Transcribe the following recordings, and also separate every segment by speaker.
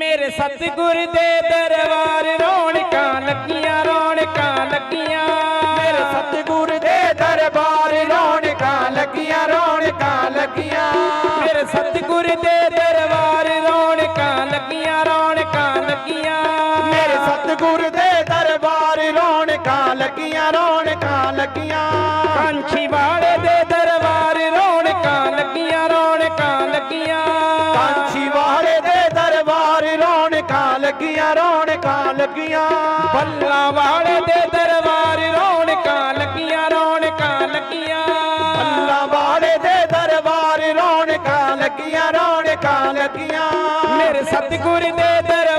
Speaker 1: ਮੇਰੇ ਸਤਿਗੁਰ ਦੇ ਦਰਬਾਰ ਰੌਣਕਾਂ ਲੱਗੀਆਂ ਰੌਣਕਾਂ ਲੱਗੀਆਂ।
Speaker 2: ਮੇਰੇ ਸਤਿਗੁਰ ਦੇ ਦਰਬਾਰ ਰੌਣਕਾਂ ਲੱਗੀਆਂ ਰੌਣਕਾਂ ਲੱਗੀਆਂ।
Speaker 1: ਮੇਰੇ ਸਤਿਗੁਰ ਦੇ ਦਰਬਾਰ ਰੌਣਕਾਂ ਲੱਗੀਆਂ ਰੌਣਕਾਂ ਲੱਗੀਆਂ।
Speaker 2: ਮੇਰੇ ਸਤਿਗੁਰ ਦੇ ਦਰਬਾਰ ਰੌਣਕਾਂ ਲੱਗੀਆਂ ਰੌਣਕਾਂ ਲੱਗੀਆਂ।
Speaker 1: ਕਾਂਛੀ ਵਾਲੇ ਰੌਣਕਾਂ ਲੱਗੀਆਂ ਰੌਣਕਾਂ ਲੱਗੀਆਂ? ਬੱਲਾ ਵਾਲੇ ਦੇ ਦਰਬਾਰ ਰੌਣਕਾਂ ਲੱਗੀਆਂ ਰੌਣਕਾਂ ਲੱਗੀਆਂ?
Speaker 2: ਅੱਲਾ ਵਾਲੇ ਦੇ ਦਰਬਾਰ ਰੌਣਕਾਂ ਲੱਗੀਆਂ ਰੌਣਕਾਂ ਲੱਗੀਆਂ?
Speaker 1: ਮੇਰੇ ਸਤਿਗੁਰ ਦੇ ਦਰਬਾਰ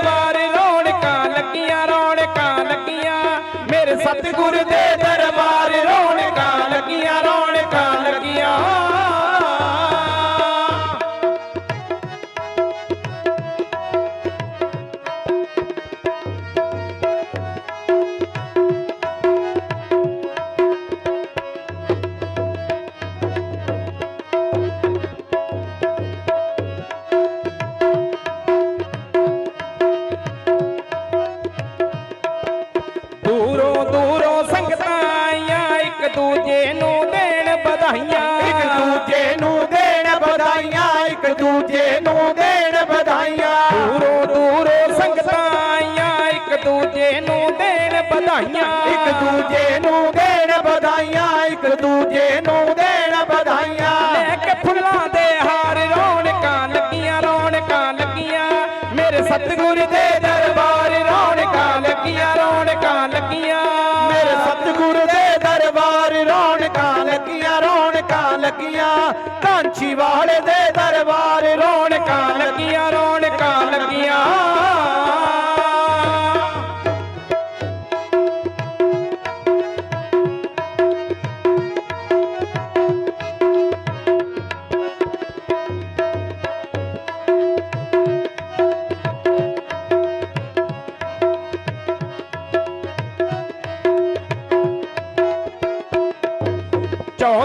Speaker 1: ਸੰਗਤਾਂ ਆਈਆਂ ਇੱਕ ਦੂਜੇ ਨੂੰ ਦੇਣ ਵਧਾਈਆਂ।
Speaker 2: ਇੱਕ ਦੂਜੇ ਨੂੰ ਦੇਣ ਵਧਾਈਆਂ ਇੱਕ ਦੂਜੇ ਨੂੰ ਦੇਣ ਵਧਾਈਆਂ।
Speaker 1: ਲੈ ਕੇ ਫੁੱਲਾਂ ਦੇ ਹਾਰ ਰੌਣਕਾਂ ਲੱਗੀਆਂ ਰੌਣਕਾਂ ਲੱਗੀਆਂ। ਮੇਰੇ ਸਤਿਗੁਰ ਦੇ ਦਰਬਾਰ ਰੌਣਕਾਂ ਲੱਗੀਆਂ ਰੌਣਕਾਂ ਲੱਗੀਆਂ।
Speaker 2: ਮੇਰੇ ਸਤਿਗੁਰ ਦੇ ਦਰਬਾਰ ਰੌਣਕਾਂ ਲੱਗੀਆਂ ਰੌਣਕਾਂ ਲੱਗੀਆਂ। ਕਾਂਚੀ ਵਾਲੇ ਦੇ ਦਰਬਾਰ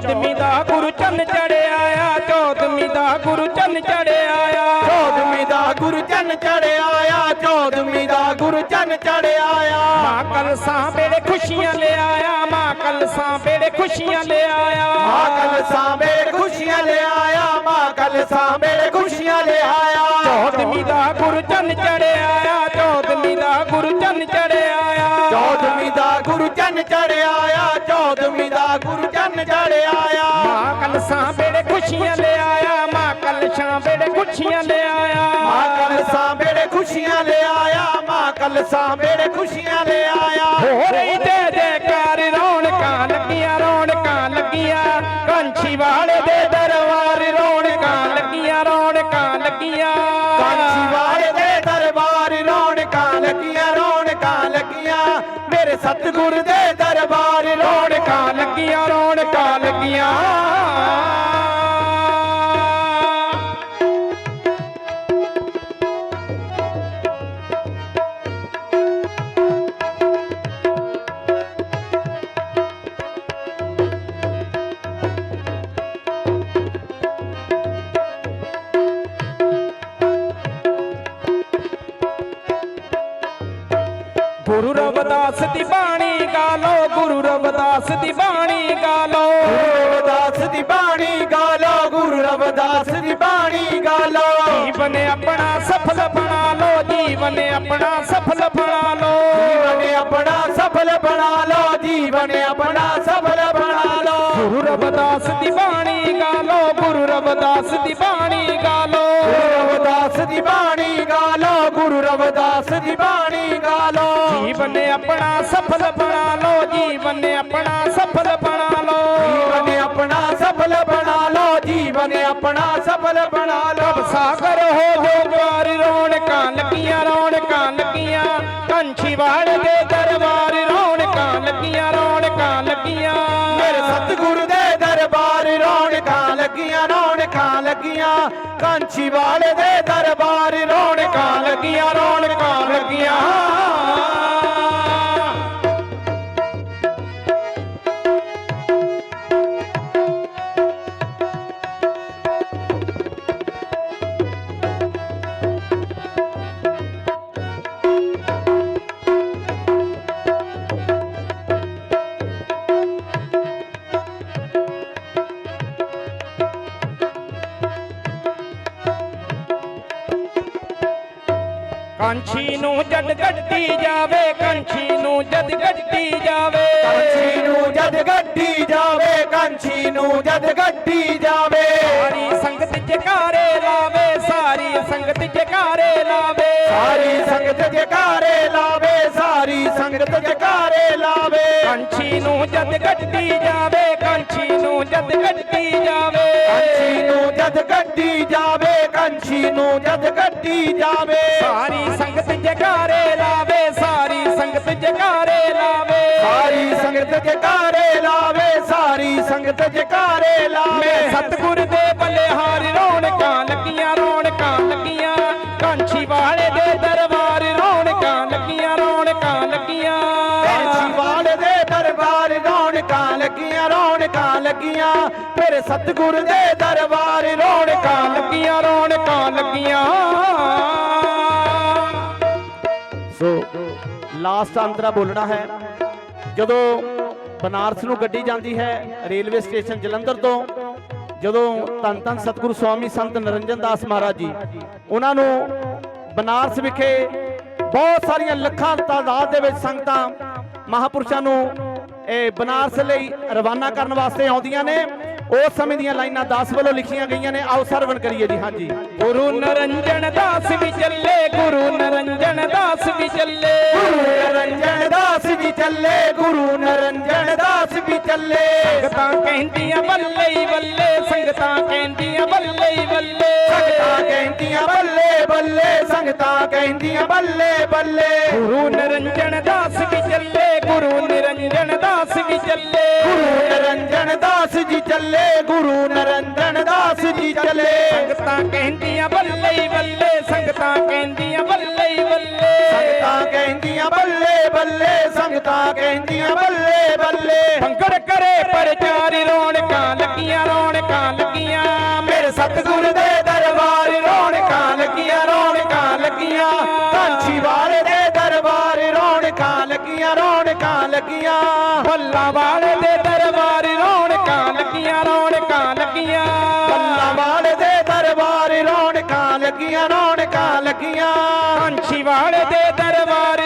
Speaker 1: ਚੌਦਵੀਂ ਦਾ ਗੁਰੂ ਚੰਨ ਚੜਿਆ ਆ ਚੌਦਵੀਂ ਦਾ ਗੁਰੂ ਚੰਨ ਚੜਿਆ ਆ।
Speaker 2: ਚੌਦਵੀਂ ਦਾ ਗੁਰੂ ਚੰਨ ਚੜਿਆ ਆ ਚੌਦਵੀਂ ਦਾ ਗੁਰੂ ਚੰਨ ਚੜਿਆ ਆ।
Speaker 1: ਮਾਂ ਕਲਸਾਂ ਵੇਲੇ ਖੁਸ਼ੀਆਂ ਲਿਆਇਆ ਮਾਂ ਕਲਸਾਂ ਵੇਲੇ ਖੁਸ਼ੀਆਂ ਲਿਆਇਆ
Speaker 2: ਮਾਂ ਕਲਸਾਂ ਵੇਲੇ ਖੁਸ਼ੀਆਂ ਲਿਆਇਆ ਮਾਂ ਕਲਸਾਂ ਵੇਲੇ ਖੁਸ਼ੀਆਂ ਲਿਆਇਆ
Speaker 1: ਚੌਦਵੀਂ ਦਾ ਗੁਰੂ ਚੰਨ ਚੜਿਆ ਆ ਚੰਨ ਚੜਿਆ ਆ
Speaker 2: ਚੌਦਵੀਂ ਦਾ ਗੁਰੂ ਚੰਨ ਚੜਿਆ ਆ।
Speaker 1: ਮਾਂ ਕਲਸਾਂ ਵੇਲੇ ਖੁਸ਼ੀਆਂ ਲਿਆਇਆ ਮਾਂ ਕਲਸਾਂ ਵੇਲੇ ਖੁਸ਼ੀਆਂ ਲਿਆਇਆ
Speaker 2: ਮਾਂ ਕਲਸਾਂ ਵੇਲੇ ਖੁਸ਼ੀਆਂ ਲਿਆਇਆ ਮਾਂ ਕਲਸਾਂ ਵੇਲੇ ਖੁਸ਼ੀਆਂ ਲਿਆਇਆ
Speaker 1: ਹੋ ਰਹੀ
Speaker 2: ਸਤਿਗੁਰ ਦੇ ਦਰਬਾਰ
Speaker 1: ਰੌਣਕਾਂ ਲੱਗੀਆਂ ਰੌਣਕਾਂ ਲੱਗੀਆਂ। ਗੁਰੂ ਰਵਿਦਾਸ ਦੀ ਬਾਣੀ ਗਾ ਲੋ ਗੁਰੂ ਰਵਿਦਾਸ ਦੀ ਬਾਣੀ ਗਾ ਲੋ
Speaker 2: ਗੁਰੂ ਰਵਿਦਾਸ ਦੀ ਬਾਣੀ ਗਾ ਲੋ ਗੁਰੂ ਰਵਿਦਾਸ ਦੀ ਬਾਣੀ ਗਾ ਲੋ
Speaker 1: ਜੀਵਨ ਆਪਣਾ ਸਫਲ ਬਣਾ ਲੋ ਜੀਵਨ ਆਪਣਾ ਸਫਲ ਬਣਾ ਲੋ
Speaker 2: ਜੀਵਨ ਆਪਣਾ ਸਫਲ ਬਣਾ ਲੋ ਜੀਵਨ ਆਪਣਾ ਸਫਲ ਬਣਾ ਲੋ
Speaker 1: ਗੁਰੂ ਰਵਿਦਾਸ ਦੀ ਬਾਣੀ ਗਾ ਲੋ ਗੁਰੂ ਰਵਿਦਾਸ ਦੀ
Speaker 2: ਰਵਿਦਾਸ ਦੀ ਬਾਣੀ ਗਾ ਲੋ
Speaker 1: ਜੀਵਨ ਆਪਣਾ ਸਫਲ ਬਣਾ ਲੋ ਜੀਵਨ ਆਪਣਾ ਸਫਲ ਬਣਾ ਲੋ
Speaker 2: ਜੀਵਨ ਆਪਣਾ ਸਫਲ ਬਣਾ ਲੋ ਜੀਵਨ ਆਪਣਾ ਸਫਲ ਬਣਾ ਲੋ
Speaker 1: ਸਾਗਰ ਹੋ ਜੋ ਪਿਆਰ ਰੌਣਕਾਂ ਲੱਗੀਆਂ ਰੌਣਕਾਂ ਲੱਗੀਆਂ ਕੰਛੀ ਵਾੜ ਲੱਗੀਆਂ।
Speaker 2: ਕਾਂਚੀ ਵਾਲੇ ਦੇ ਦਰਬਾਰ ਰੌਣਕਾਂ ਲੱਗੀਆਂ ਰੌਣਕਾਂ ਲੱਗੀਆਂ।
Speaker 1: ਕਾਂਛੀ ਨੂੰ ਜਦ ਗੱਡੀ ਜਾਵੇ ਕਾਂਛੀ ਨੂੰ ਜਦ ਗੱਡੀ ਜਾਵੇ।
Speaker 2: ਕਾਂਛੀ ਨੂੰ ਜਦ ਗੱਡੀ ਜਾਵੇ ਕਾਂਛੀ ਨੂੰ ਜਦ ਗੱਡੀ ਜਾਵੇ।
Speaker 1: ਸਾਰੀ ਸੰਗਤ ਜਕਾਰੇ ਲਾਵੇ ਸਾਰੀ ਸੰਗਤ ਜਕਾਰੇ ਲਾਵੇ।
Speaker 2: ਸਾਰੀ ਸੰਗਤ ਜਕਾਰੇ ਲਾਵੇ ਸਾਰੀ ਸੰਗਤ ਜਕਾਰੇ ਲਾਵੇ।
Speaker 1: ਕਾਂਛੀ ਨੂੰ ਜਦ ਗੱਡੀ ਜਾਵੇ ਕਾਂਛੀ ਨੂੰ ਜਦ ਗੱਡੀ ਜਾਵੇ।
Speaker 2: ਕਾਂਛੀ ਨੂੰ ਜਦ ਗੱਡੀ ਜਾਵੇ ਕਾਂਛੀ ਨੂੰ ਜਦ ਗੱਡੀ ਜਾਵੇ।
Speaker 1: ਸਾਰੀ ਸੰਗਤ ਜਕਾਰੇ ਲਾਵੇ ਸਾਰੀ ਸੰਗਤ ਜਕਾਰੇ ਲਾਵੇ।
Speaker 2: ਸਾਰੀ ਸੰਗਤ ਜਕਾਰੇ ਲਾਵੇ ਸਾਰੀ ਸੰਗਤ ਜਕਾਰੇ ਲਾਵੇ।
Speaker 1: ਸਤਿਗੁਰ ਦੇ ਬਲਿਹਾਰ ਰੌਣਕਾਂ ਲੱਗੀਆਂ ਰੌਣਕਾਂ ਲੱਗੀਆਂ। ਕਾਂਛੀ ਵਾਲੇ ਦੇ ਦਰਬਾਰ ਰੌਣਕਾਂ ਲੱਗੀਆਂ ਰੌਣਕਾਂ ਲੱਗੀਆਂ।
Speaker 2: ਕਾਂਛੀ ਵਾਲੇ ਦੇ ਦਰਬਾਰ ਰੌਣਕਾਂ ਲੱਗੀਆਂ ਰੌਣਕਾਂ ਲੱਗੀਆਂ। ਫਿਰ ਸਤਿਗੁਰ ਦੇ ਦਰਬਾਰ ਰੌਣਕਾਂ
Speaker 1: ਲੱਗੀਆਂ ਰੌਣਕਾਂ ਲੱਗੀਆਂ।
Speaker 2: ਸੋ ਲਾਸਟ ਅੰਤਰਾ ਬੋਲਣਾ ਹੈ। ਜਦੋਂ ਬਨਾਰਸ ਨੂੰ ਗੱਡੀ ਜਾਂਦੀ ਹੈ ਰੇਲਵੇ ਸਟੇਸ਼ਨ ਜਲੰਧਰ ਤੋਂ, ਜਦੋਂ ਧੰਨ ਧੰਨ ਸਤਿਗੁਰੂ ਸਵਾਮੀ ਸੰਤ ਨਰਿੰਜਨ ਦਾਸ ਮਹਾਰਾਜ ਜੀ, ਉਹਨਾਂ ਨੂੰ ਬਨਾਰਸ ਵਿਖੇ ਬਹੁਤ ਸਾਰੀਆਂ ਲੱਖਾਂ ਤਾਦਾਦ ਦੇ ਵਿੱਚ ਸੰਗਤਾਂ, ਮਹਾਪੁਰਸ਼ਾਂ ਨੂੰ ਇਹ ਬਨਾਰਸ ਲਈ ਰਵਾਨਾ ਕਰਨ ਵਾਸਤੇ ਆਉਂਦੀਆਂ ਨੇ। ਉਸ ਸਮੇਂ ਦੀਆਂ ਲਾਈਨਾਂ 10 ਵੱਲੋਂ ਲਿਖੀਆਂ ਗਈਆਂ ਨੇ। ਆਓ ਸਰਵਣ ਕਰੀਏ ਜੀ ਹਾਂਜੀ।
Speaker 1: ਗੁਰੂ ਨਰੰਜਨ ਦਾਸ ਵੀ ਚੱਲੇ ਗੁਰੂ ਨਰੰਜਨ ਦਾਸ ਵੀ ਚੱਲੇ।
Speaker 2: ਗੁਰੂ ਨਰੰਜਨ ਦਾਸ ਜੀ ਚੱਲੇ ਗੁਰੂ ਨਰੰਜਨ ਦਾਸ ਵੀ ਚੱਲੇ।
Speaker 1: ਸੰਗਤਾਂ ਕਹਿੰਦੀਆਂ ਬੱਲੇ ਬੱਲੇ। ਸੰਗਤਾਂ ਕਹਿੰਦੀਆਂ ਬੱਲੇ ਬੱਲੇ।
Speaker 2: ਸੰਗਤਾਂ ਕਹਿੰਦੀਆਂ ਬੱਲੇ ਬੱਲੇ। ਸੰਗਤਾਂ ਕਹਿੰਦੀਆਂ ਬੱਲੇ ਬੱਲੇ।
Speaker 1: ਗੁਰੂ ਨਰੰਜਨ ਦਾਸ ਵੀ ਚੱਲੇ। ਗੁਰੂ ਨਿਰੰਜਨ ਦਾਸ ਵੀ ਚੱਲੇ।
Speaker 2: ਗੁਰੂ ਨਰੰਜਨ ਦਾਸ ਜੀ ਚੱਲੇ ਗੁਰੂ ਨਰੰਜਨ ਦਾਸ ਜੀ ਚੱਲੇ।
Speaker 1: ਸੰਗਤਾਂ ਕਹਿੰਦੀਆਂ ਬੱਲੇ ਬੱਲੇ ਸੰਗਤਾਂ ਕਹਿੰਦੀਆਂ ਬੱਲੇ ਬੱਲੇ।
Speaker 2: ਸੰਗਤਾਂ ਕਹਿੰਦੀਆਂ ਬੱਲੇ ਬੱਲੇ ਸੰਗਤਾਂ ਕਹਿੰਦੀਆਂ ਬੱਲੇ ਬੱਲੇ।
Speaker 1: ਪੰਕੜ ਕਰੇ ਪ੍ਰਚਾਰ ਰੌਣਕਾਂ ਲੱਗੀਆਂ ਰੌਣਕਾਂ ਲੱਗੀਆਂ।
Speaker 2: ਮੇਰੇ ਸਤਿਗੁਰ ਦੇ ਦਰਬਾਰ ਰੌਣਕਾਂ ਲੱਗੀਆਂ ਰੌਣਕਾਂ ਲੱਗੀਆਂ। ਕਾਂਛੀ ਲੱਗੀਆਂ ਰੌਣਕਾਂ ਲੱਗੀਆਂ।
Speaker 1: ਬੱਲਾ ਵਾਲੇ ਦੇ ਦਰਬਾਰ ਰੌਣਕਾਂ ਲੱਗੀਆਂ ਰੌਣਕਾਂ ਲੱਗੀਆਂ।
Speaker 2: ਬੱਲਾ ਵਾਲੇ ਦੇ ਦਰਬਾਰ ਰੌਣਕਾਂ ਲੱਗੀਆਂ ਰੌਣਕਾਂ ਲੱਗੀਆਂ।
Speaker 1: ਕਾਂਛੀ ਵਾਲੇ ਦੇ ਦਰਬਾਰ